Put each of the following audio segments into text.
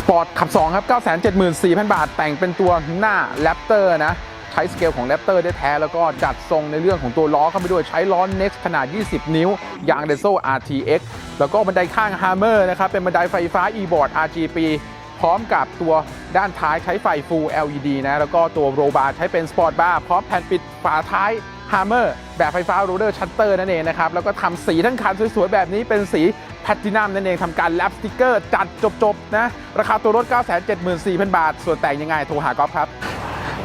สปอร์ตขับ2ครับ 974,000 บาท แต่งเป็นตัวหน้าแรปเตอร์นะ ใช้สเกลของแรปเตอร์ได้แท้ แล้วก็จัดทรงในเรื่องของตัวล้อเข้าไปด้วย ใช้ล้อ Next ขนาด 20 นิ้ว ยางเดโซ RTX แล้วก็บันไดข้าง Hammer นะครับ เป็นบันไดไฟฟ้า e-board RGB พร้อมกับตัวด้านท้ายใช้ไฟ Full LED นะ แล้วก็ตัวโรบาร์ใช้เป็นสปอร์ตบาร์พร้อมแผ่นปิดฝาท้าย Hammer แบบไฟฟ้าโรเ e อร์ชัตเตอร์นั่นเองนะครับ แล้วก็ทำสีทั้งคันสวยๆ แบบนี้เป็นสี แพตตินัมนั่นเองทำการแลปสติกเกอร์จัดจบๆนะราคาตัวรถ 974,000 บาท ส่วนแต่งยังไงโทรหากอล์ฟครับ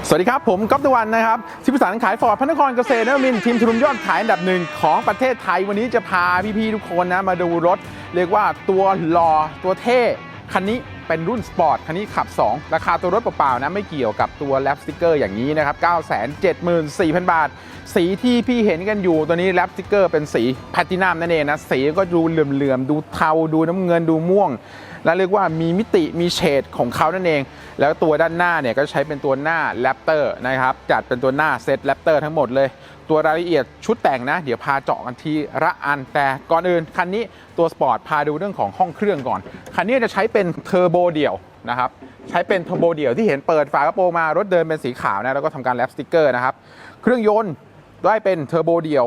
สวัสดีครับ ผมก๊อฟตะวันนะครับที่ประสานขายฟอร์ดพระนครเกษตรนมินทีมทุนยอดขายอันดับหนึ่งของประเทศไทยวันนี้จะพาพี่ๆทุกคนนะมาดูรถ เรียกว่าตัวหล่อตัวเท่คันนี้ เป็นรุ่นสปอร์ตคันนี้ขับ 2 ราคาตัวรถเปล่าๆนะไม่เกี่ยวกับตัวแลปสติกเกอร์อย่างนี้นะครับ974,000 บาท สีที่พี่เห็นกันอยู่ตัวนี้แลปสติกเกอร์เป็นสีแพลตินัมนั่นเองนะสีก็ดูเหลื่อมๆดูเทาดูน้ำเงินดูม่วง และเรียกว่ามีมิติมีเฉดของเขานั่นเอง แล้วตัวด้านหน้าเนี่ยก็ใช้เป็นตัวหน้าแรปเตอร์นะครับจัดเป็นตัวหน้าเซตแรปเตอร์ทั้งหมดเลยตัวรายละเอียดชุดแต่งนะ เดี๋ยวพาเจาะกันทีละอัน แต่ก่อนอื่น คันนี้ตัวสปอร์ตพาดูเรื่องของห้องเครื่องก่อน คันนี้จะใช้เป็นเทอร์โบเดี่ยวนะครับใช้เป็นเทอร์โบเดี่ยวที่เห็นเปิดฝากระโปรงมารถเดินเป็นสีขาวนะแล้วก็ทำการแรปสติกเกอร์นะครับ เครื่องยนต์ได้เป็นเทอร์โบเดี่ยว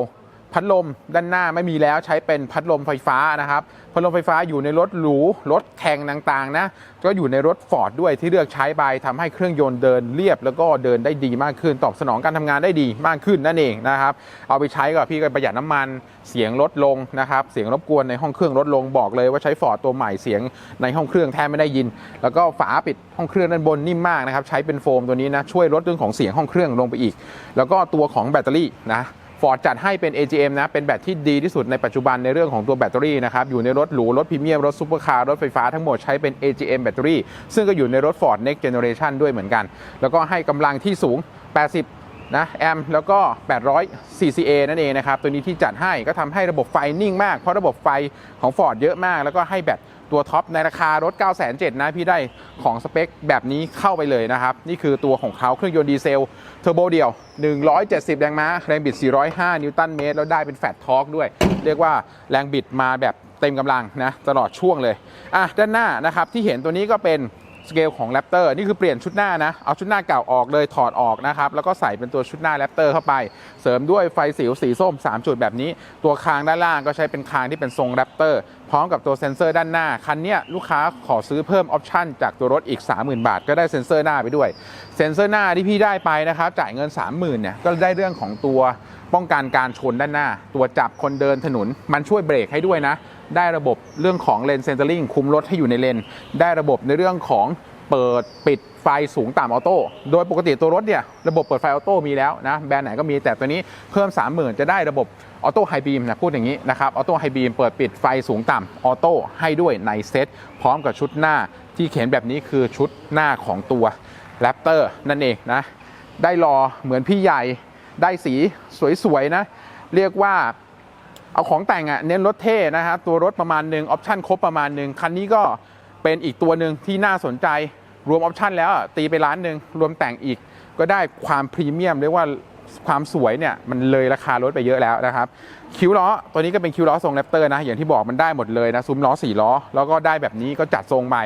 พัดลมด้านหน้าไม่มีแล้วใช้เป็นพัดลมไฟฟ้านะครับ พัดลมไฟฟ้าอยู่ในรถหรูรถแข่งต่างๆนะก็อยู่ในรถฟอร์ดด้วยที่เลือกใช้ไปทำให้เครื่องยนต์เดินเรียบ แล้วก็เดินได้ดีมากขึ้น ตอบสนองการทำงานได้ดีมากขึ้นนั่นเองนะครับ เอาไปใช้ก็พี่ก็ประหยัดน้ำมันเสียงลดลงนะครับ เสียงรบกวนในห้องเครื่องลดลงบอกเลยว่าใช้ฟอร์ดตัวใหม่เสียงในห้องเครื่องแทบไม่ได้ยิน แล้วก็ฝาปิดห้องเครื่องด้านบนนิ่มมากนะครับใช้เป็นโฟมตัวนี้นะช่วยลดเรื่องของเสียงห้องเครื่องลงไปอีก แล้วก็ตัวของแบตเตอรี่นะ ฟอร์ดจัดให้เป็น AGM นะ เป็นแบตที่ดีที่สุดในปัจจุบันในเรื่องของตัวแบตเตอรี่นะครับ อยู่ในรถหรู รถพรีเมียม รถซูเปอร์คาร์ รถไฟฟ้าทั้งหมดใช้เป็น AGM แบตเตอรี่ ซึ่งก็อยู่ในรถ Ford Next Generation ด้วยเหมือนกัน แล้วก็ให้กำลังที่สูง 80นะแอมแล้วก็ 800 CCA นั่นเองนะครับ ตัวนี้ที่จัดให้ก็ทำให้ระบบไฟนิ่งมาก เพราะระบบไฟของ Ford เยอะมาก แล้วก็ให้แบต ตัวท็อปในราคารถ 9 7 0 0 0นะพี่ได้ของสเปคแบบนี้เข้าไปเลยนะครับ นี่คือตัวของเขาเครื่องยนต์ดีเซลเทอร์โบเดี่ยว 170 แรงม้า แรงบิด 405 นิวตันเมตร แล้วได้เป็นแฟตทอร์กด้วย เรียกว่าแรงบิดมาแบบเต็มกำลังนะตลอดช่วงเลย อะ ด้านหน้านะครับ ที่เห็นตัวนี้ก็เป็นสเกลของแรปเตอร์นี่คือเปลี่ยนชุดหน้านะ เอาชุดหน้าเก่าออกเลยถอดออกนะครับ แล้วก็ใส่เป็นตัวชุดหน้าแรปเตอร์เข้าไป เสริมด้วยไฟสีสีส้ม 3 จุดแบบนี้ ตัวคางด้านล่างก็ใช้เป็นคางที่เป็นทรงแรปเตอร์ พร้อมกับตัวเซ็นเซอร์ด้านหน้า คันนี้ลูกค้าขอซื้อเพิ่มออปชั่นจากตัวรถอีก 30,000 บาท ก็ได้เซ็นเซอร์หน้าไปด้วย เซ็นเซอร์หน้าที่พี่ได้ไปนะครับจ่ายเงิน 30,000เนี่ยก็ได้เรื่องของตัวป้องกันการชนด้านหน้า ตัวจับคนเดินถนน มันช่วยเบรกให้ด้วยนะ ได้ระบบเรื่องของเลนเซนเตอร์ลิงคุมรถให้อยู่ในเลน ได้ระบบในเรื่องของเปิดปิด ฟสูงต่ำออโต้ โดยปกติตัวรถเนี่ยระบบเปิดไฟออโต้มีแล้วนะแบรนด์ไหนก็มีแต่ตัวนี้เพิ่ม 30,000 จะได้ระบบออโต้ไฮบีมนะพูดอย่างนี้นะครับออโต้ไฮบีมเปิดปิดไฟสูงต่ำออโต้ให้ด้วยในเซ็ตพร้อมกับชุดหน้าที่เขียนแบบนี้คือชุดหน้าของตัวแรปเตอร์นั่นเองนะได้รอเหมือนพี่ใหญ่ได้สีสวยๆนะเรียกว่าเอาของแต่งอะเน้นรถเท่นะฮะตัวรถประมาณหนึ่งออปชั่นครบประมาณหนึ่งคันนี้ก็เป็นอีกตัวหนึ่งที่น่าสนใจ รวมออปชันแล้วตีไปล้านหนึ่งรวมแต่งอีก ก็ได้ความพรีเมียมเรียกว่าความสวยเนี่ยมันเลยราคารถไปเยอะแล้วนะครับ คิ้วล้อตัวนี้ก็เป็นคิ้วล้อทรงแรปเตอร์นะ อย่างที่บอกมันได้หมดเลยนะซุ้มล้อสี่ล้อ แล้วก็ได้แบบนี้ก็จัดทรงไป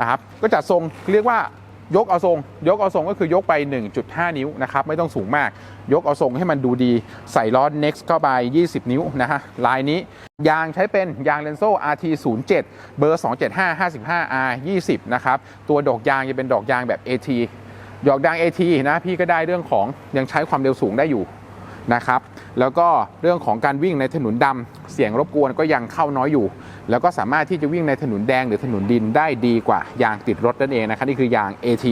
นะครับก็จัดทรงเรียกว่า ยกเอาทรง ยกเอาทรงก็คือยกไป 1.5 นิ้วนะครับไม่ต้องสูงมาก ยกเอาทรงให้มันดูดี ใส่ล้อ next เข้าไป 20 นิ้วนะฮะลายนี้ยางใช้เป็นยาง Lenso RT 0 7เบอร์ 275 55 R 20นะครับตัวดอกยางจะเป็นดอกยางแบบ AT ดอกยาง AT นะพี่ก็ได้เรื่องของยังใช้ความเร็วสูงได้อยู่ นะครับ แล้วก็เรื่องของการวิ่งในถนนดำเสียงรบกวนก็ยังเข้าน้อยอยู่ แล้วก็สามารถที่จะวิ่งในถนนแดงหรือถนนดินได้ดีกว่า ยางติดรถนั่นเองนะครับนี่คือยาง AT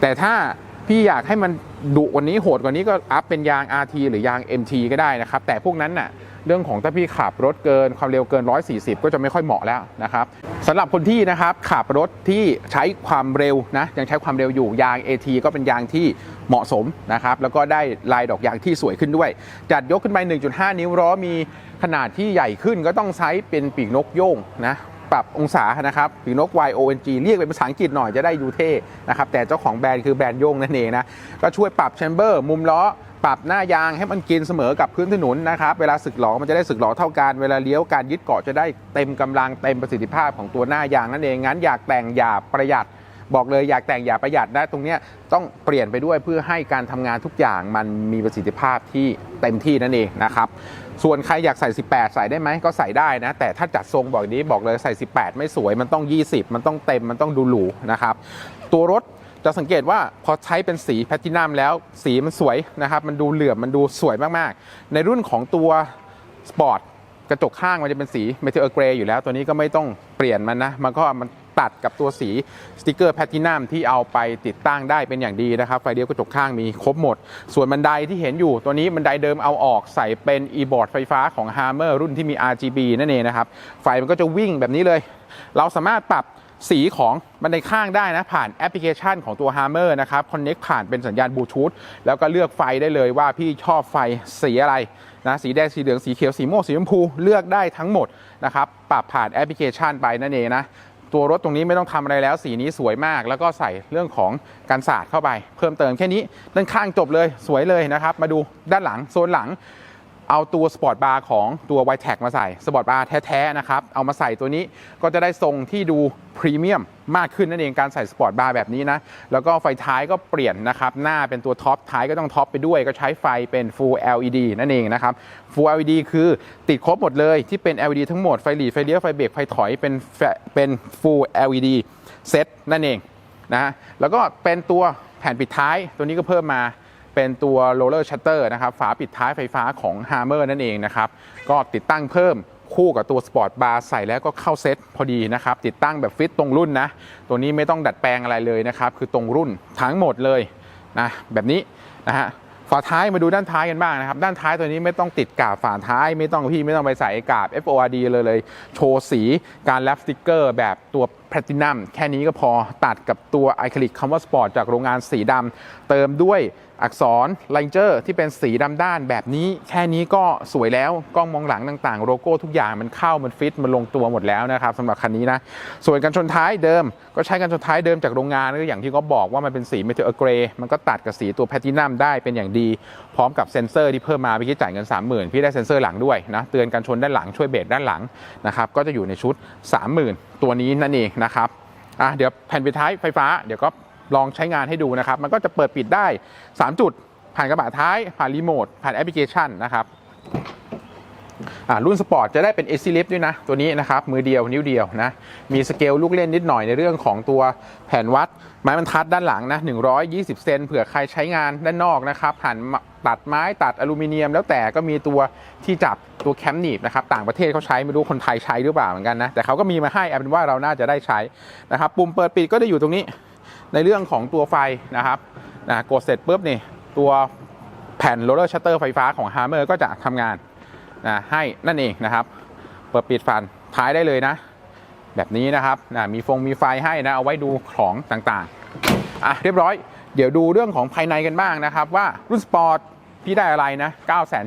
แต่ถ้า พี่อยากให้มันดุกว่านี้โหดกว่านี้ก็อัพเป็นยาง RT หรือยาง MT ก็ได้นะครับ แต่พวกนั้นน่ะเรื่องของถ้าพี่ขับรถเกินความเร็วเกิน 140 ก็จะไม่ค่อยเหมาะแล้วนะครับสำหรับคนที่นะครับขับรถที่ใช้ความเร็วนะยังใช้ความเร็วอยู่ยาง AT ก็เป็นยางที่เหมาะสมนะครับแล้วก็ได้ลายดอกยางที่สวยขึ้นด้วย จัดยกขึ้นไป 1.5 นิ้วล้อมีขนาดที่ใหญ่ขึ้นก็ต้องใช้เป็นปีกนกโย่งนะ ปรับองศานะครับปีกนก Y O N G เรียกเป็นภาษาอังกฤษหน่อยจะได้ดูเท่นะครับแต่เจ้าของแบรนด์คือแบรนด์โย่งนั่นเองนะก็ช่วยปรับแชมเบอร์มุมล้อปรับหน้ายางให้มันกินเสมอกับพื้นถนนนะครับ เวลาสึกหลอมันจะได้สึกหลอเท่ากัน เวลาเลี้ยวการยึดเกาะจะได้เต็มกำลังเต็มประสิทธิภาพของตัวหน้ายางนั่นเอง งั้นอยากแต่งอย่าประหยัด บอกเลยอยากแต่งอย่าประหยัดนะตรงนี้ต้องเปลี่ยนไปด้วยเพื่อให้การทำงานทุกอย่างมันมีประสิทธิภาพที่เต็มที่นั่นเองนะครับ ส่วนใครอยากใส่ 18 ใส่ได้ไหมก็ใส่ได้นะ แต่ถ้าจัดทรงบอกนี้บอกเลยใส่ 18 ไม่สวยมันต้อง 20 มันต้องเต็มมันต้องดูหรูนะครับ ตัวรถจะสังเกตว่าพอใช้เป็นสีแพลตินัมแล้วสีมันสวยนะครับ มันดูเหลื่อมมันดูสวยมากๆ ในรุ่นของตัวสปอร์ตกระจกข้างมันจะเป็นสีเมทัลเกรย์อยู่แล้ว ตัวนี้ก็ไม่ต้องเปลี่ยนมันนะ มันก็มัน ตัดกับตัวสีสติกเกอร์แพลตินัมที่เอาไปติดตั้งได้เป็นอย่างดีนะครับไฟเลี้ยวกระจกข้างมีครบหมด ส่วนบันไดที่เห็นอยู่ตัวนี้บันไดเดิมเอาออกใส่เป็น e-board ไฟฟ้าของ Hammer รุ่นที่มี RGB นั่นเองนะครับไฟมันก็จะวิ่งแบบนี้เลย เราสามารถปรับสีของบันไดข้างได้นะ ผ่านแอปพลิเคชันของตัว Hammer นะครับ Connect ผ่านเป็นสัญญาณบลูทูธแล้วก็เลือกไฟได้เลยว่าพี่ชอบไฟสีอะไรนะสีแดง สีเหลือง สีเขียว สีม่วงสีชมพู เลือกได้ทั้งหมดนะครับ ปรับผ่านแอปพลิเคชันไปนั่นเองนะ ตัวรถตรงนี้ไม่ต้องทำอะไรแล้ว สีนี้สวยมาก แล้วก็ใส่เรื่องของการสาดเข้าไป เพิ่มเติมแค่นี้ด้านข้างจบเลยสวยเลยนะครับ มาดูด้านหลังโซนหลัง เอาตัวสปอร์ตบาร์ของตัว y t e c มาใส่สปอร์ตบาร์แท้ๆนะครับ เอามาใส่ตัวนี้ก็จะได้ทรงที่ดูพรีเมียมมากขึ้นนั่นเองการใส่สปอร์ตบาร์แบบนี้นะ แล้วก็ไฟท้ายก็เปลี่ยนนะครับ หน้าเป็นตัวท็อปท้ายก็ต้องท็อปไปด้วยก็ใช้ไฟเป็น Full LED นั่นเองนะครับ Full LED คือติดครบหมดเลยที่เป็น LED ทั้งหมด ไฟหลีดไฟเลี้ยวไฟเบรกไฟถอยเป็นแฟเป็น Full LED เซตนั่นเองนะแล้วก็เป็นตัวแผ่นปิดท้ายตัวนี้ก็เพิ่มมา เป็นตัว roller shutter นะครับฝาปิดท้ายไฟฟ้าของ Hammer นั่นเองนะครับก็ติดตั้งเพิ่มคู่กับตัว Sport Bar ใส่แล้วก็เข้าเซ็ตพอดีนะครับ ติดตั้งแบบฟิตตรงรุ่นนะ ตัวนี้ไม่ต้องดัดแปลงอะไรเลยนะครับ คือตรงรุ่นทั้งหมดเลยนะแบบนี้นะฮะฝาท้ายมาดูด้านท้ายกันบ้างนะครับ ด้านท้ายตัวนี้ไม่ต้องติดกาบฝาท้ายไม่ต้องพี่ไม่ต้องไปใส่กาบ FORD เลยเลย โชว์สีการแรปสติกเกอร์แบบตัวแพลตินัมแค่นี้ก็พอตัดกับตัวไอคลิกคำว่าสปอร์ตจากโรงงานสีดำเติมด้วยอักษรไลเจอร์ที่เป็นสีดำด้านแบบนี้ แค่นี้ก็สวยแล้วกล้องมองหลังต่างๆ โลโก้ทุกอย่างมันเข้ามันฟิต มันลงตัวหมดแล้วนะครับสำหรับคันนี้นะส่วนกันชนท้ายเดิม ก็ใช้กันชนท้ายเดิมจากโรงงานก็อย่างที่เขาบอกว่ามันเป็นสีเมทัลเกรย์มันก็ตัดกับสีตัวแพลตินัมได้เป็นอย่างดี พร้อมกับเซ็นเซอร์ที่เพิ่มมาเมื่อกี้จ่ายเงิน 30,000 พี่ได้เซ็นเซอร์หลังด้วยนะเตือนกันชนด้านหลังช่วยเบรกด้านหลังนะครับก็จะอยู่ในชุด 30,000 ตัวนี้นั่นเองนะครับอะเดี๋ยวแผ่นปิดท้ายไฟฟ้าเดี๋ยวก็ลองใช้งานให้ดูนะครับ มันก็จะเปิดปิดได้ 3 จุด ผ่านกระบะท้าย ผ่านรีโมทผ่านแอปพลิเคชันนะครับ รุ่นสปอร์ตจะได้เป็น AC Lift ด้วยนะ ตัวนี้นะครับ มือเดียวนิ้วเดียวนะ มีสเกลลูกเล่นนิดหน่อยในเรื่องของตัวแผ่นวัด ไม้บรรทัดด้านหลังนะ 120 เซนเผื่อใครใช้งานด้านนอกนะครับหันตัดไม้ตัดอลูมิเนียม แล้วแต่ก็มีตัวที่จับตัวแคมหนีบนะครับต่างประเทศเขาใช้ไม่รู้คนไทยใช้หรือเปล่าเหมือนกันนะแต่เขาก็มีมาให้เอาเป็นว่าเราน่าจะได้ใช้นะครับปุ่มเปิดปิดก็จะอยู่ตรงนี้ในเรื่องของตัวไฟนะครับนะกดเสร็จปุ๊บนี่ตัวแผ่นโรลเลอร์ชัตเตอร์ไฟฟ้าของ Hammer ก็จะทำงาน นะให้นั่นเองนะครับ เปิดปิดฟันท้ายได้เลยนะ แบบนี้นะครับนะมีฟงมีไฟให้นะเอาไว้ดูของต่างๆอะเรียบร้อย เดี๋ยวดูเรื่องของภายในกันบ้างนะครับ ว่ารุ่นสปอร์ตพี่ได้อะไรนะ 9 7 0 0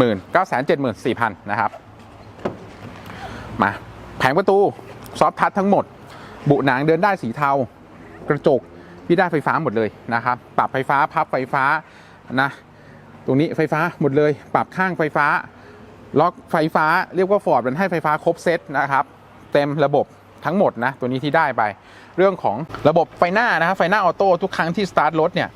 0 0 9 7 4 0 0 0 นะครับ มาแผงประตูซอฟทัชทั้งหมด บุหนังเดินได้สีเทา กระจกพี่ได้ไฟฟ้าหมดเลยนะครับปรับไฟฟ้าพับไฟฟ้านะ ตรงนี้ไฟฟ้าหมดเลย ปรับข้างไฟฟ้า ล็อกไฟฟ้าเรียกว่าฟอร์ดมันให้ไฟฟ้าครบเซตนะครับเต็มระบบทั้งหมดนะตัวนี้ที่ได้ไป เรื่องของระบบไฟหน้านะครับไฟหน้าออโต้ทุกครั้งที่สตาร์ทรถเนี่ย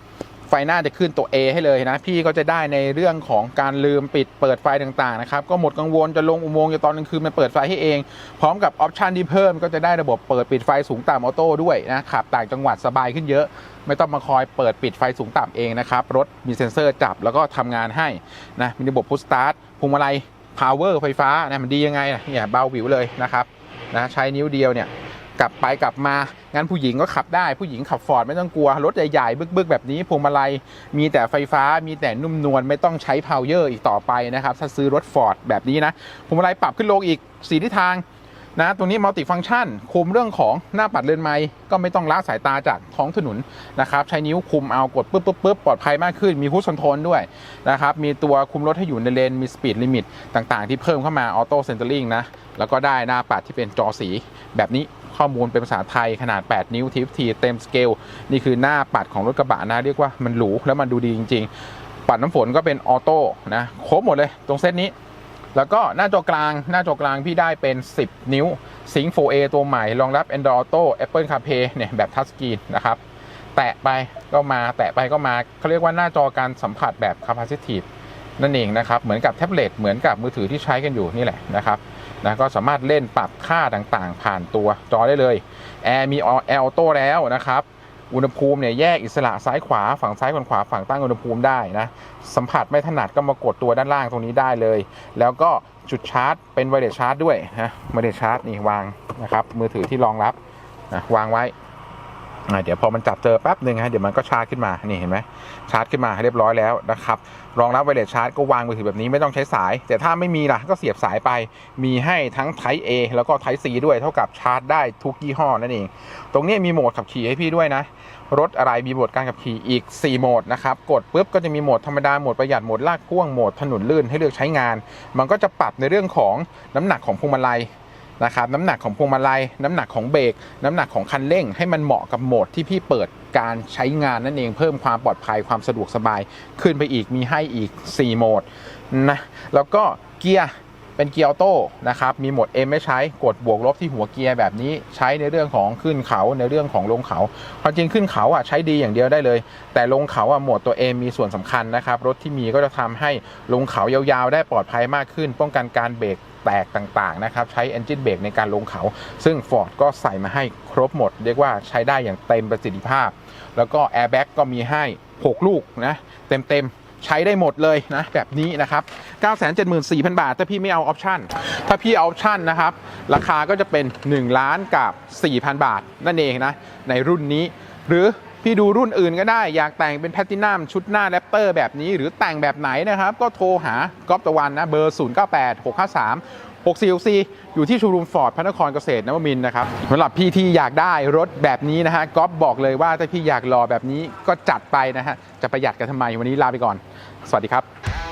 ไฟหน้าจะขึ้นตัว A ให้เลยนะ พี่ก็จะได้ในเรื่องของการลืมปิดเปิดไฟต่างๆนะครับ ก็หมดกังวลจะลงอุโมงค์จะตอนกลางคืนมันเปิดไฟให้เอง พร้อมกับออปชันที่เพิ่มก็จะได้ระบบเปิดปิดไฟสูงต่ำออโต้ด้วยนะขับต่างจังหวัดสบายขึ้นเยอะ ไม่ต้องมาคอยเปิดปิดไฟสูงต่ำเองนะครับ รถมีเซ็นเซอร์จับแล้วก็ทำงานให้นะมีระบบพุชสตาร์ทพวงมาลัยพาวเวอร์ไฟฟ้านะมันดียังไงเนี่ยเบาหวิวเลยนะครับนะใช้นิ้วเดียวเนี่ย กลับไปกลับมา งั้นผู้หญิงก็ขับได้ผู้หญิงขับฟอร์ดไม่ต้องกลัว รถใหญ่ๆบึกๆ แบบนี้พวงมาลัยมีแต่ไฟฟ้ามีแต่นุ่มนวลไม่ต้องใช้พาวเยอร์อีกต่อไปนะครับ ถ้าซื้อรถฟอร์ดแบบนี้นะพวงมาลัยปรับขึ้นลงอีกสีทิศทางนะตรงนี้มัลติฟัง c t ชันคุมเรื่องของหน้าปัดเรือนไม้ก็ไม่ต้องละสายตาจากท้องถนนนะครับ ใช้นิ้วคุมเอากดปึ๊บปึ๊บปึ๊บปลอดภัยมากขึ้น มีคู c คอนโทรลด้วยนะครับ มีตัวคุมรถให้อยู่ในเลน มีสปีดลิมิตต่างๆ ที่เพิ่มเข้ามาออโต้เซนเตอร์ลิงนะ แล้วก็ได้หน้าปัดที่เป็นจอสีแบบนี้ ข้อมูลเป็นภาษาไทยขนาด 8 นิ้วทีฟทีเต็มสเกลนี่คือหน้าปัดของรถกระบะนะเรียกว่ามันหรูแล้วมันดูดีจริง ๆ ปัดน้ำฝนก็เป็นออโต้นะครบหมดเลยตรงเซตนี้ แล้วก็หน้าจอกลางหน้าจอกลางพี่ได้เป็น 10 นิ้ว Sync 4A ตัวใหม่รองรับ Android Auto Apple CarPlay เนี่ยแบบทัชสกรีนนะครับแตะไปก็มาแตะไปก็มาเขาเรียกว่าหน้าจอการสัมผัสแบบ Capacitive นั่นเองนะครับ เหมือนกับแท็บเล็ตเหมือนกับมือถือที่ใช้กันอยู่นี่แหละนะครับ นะก็สามารถเล่นปรับค่าต่างๆ ผ่านตัวจอได้เลยแอร์มีแอร์ออโต้แล้วนะครับอุณหภูมิเนี่ยแยกอิสระซ้ายขวาฝั่งซ้ายฝั่งขวาฝั่งตั้งอุณหภูมิได้นะสัมผัสไม่ถนัดก็มากดตัวด้านล่างตรงนี้ได้เลย แล้วก็จุดชาร์จเป็นไวเลสชาร์จด้วยนะไวเลสชาร์จนี่วางนะครับมือถือที่รองรับนะวางไว้ เดี๋ยวพอมันจับเจอแป๊บหนึ่งฮะเดี๋ยวมันก็ชาร์จขึ้นมานี่เห็นไหมชาร์จขึ้นมาเรียบร้อยแล้วนะครับรองรับไวเลสชาร์จก็วางมือถือแบบนี้ไม่ต้องใช้สาย แต่ถ้าไม่มีล่ะก็เสียบสายไป มีให้ทั้ง Type A แล้วก็ Type C ด้วยเท่ากับชาร์จได้ทุกยี่ห้อนั่นเอง ตรงนี้มีโหมดขับขี่ให้พี่ด้วยนะ รถอะไรมีโหมดการขับขี่อีก 4 โหมดนะครับกดปุ๊บก็จะมีโหมดธรรมดาโหมดประหยัดโหมดลากพ่วงโหมดถนนลื่นให้เลือกใช้งาน มันก็จะปรับในเรื่องของน้ำหนักของพวงมาลัย นะครับน้ำหนักของพวงมาลัย น้ำหนักของเบรกน้ำหนักของคันเร่ง ให้มันเหมาะกับโหมดที่พี่เปิดการใช้งานนั่นเองเพิ่มความปลอดภัยความสะดวกสบายขึ้นไปอีกมีให้อีก 4 โหมดนะแล้วก็เกียร์เป็นเกียร์ออโต้นะครับ มีโหมด M ไม่ใช้ กดบวกลบที่หัวเกียร์แบบนี้ ใช้ในเรื่องของขึ้นเขา ในเรื่องของลงเขาความจริงขึ้นเขาอะใช้ดีอย่างเดียวได้เลย แต่ลงเขาอะโหมดตัว M มีส่วนสำคัญนะครับ รถที่มีก็จะทำให้ลงเขายาวๆ ได้ปลอดภัยมากขึ้น ป้องกันการเบรก แตกต่างๆนะครับใช้ Engine Brake ในการลงเขา ซึ่ง Ford ก็ใส่มาให้ครบหมด เรียกว่าใช้ได้อย่างเต็มประสิทธิภาพ แล้วก็ Airbag ก็มีให้ 6 ลูกนะเต็มๆใช้ได้หมดเลยนะแบบนี้นะครับ 974,000 บาท ถ้าพี่ไม่เอาออปชั่น ถ้าพี่เอาออปชั่นนะครับ ราคาก็จะเป็น 1 ล้านกับ 4,000 บาท นั่นเองนะ ในรุ่นนี้หรือ พี่ดูรุ่นอื่นก็ได้ อยากแต่งเป็นแพตตินัมชุดหน้าแรปเตอร์แบบนี้ หรือแต่งแบบไหนนะครับ ก็โทรหาก๊อฟตะวันนะ เบอร์ 098 653 6464 อยู่ที่ชูรูมฟอร์ดพระนครเกษตรนวมินนะครับสำหรับพี่ที่อยากได้รถแบบนี้นะฮะก๊อฟบอกเลยว่าถ้าพี่อยากรอแบบนี้ก็จัดไปนะฮะจะประหยัดกันทำไมวันนี้ลาไปก่อน สวัสดีครับ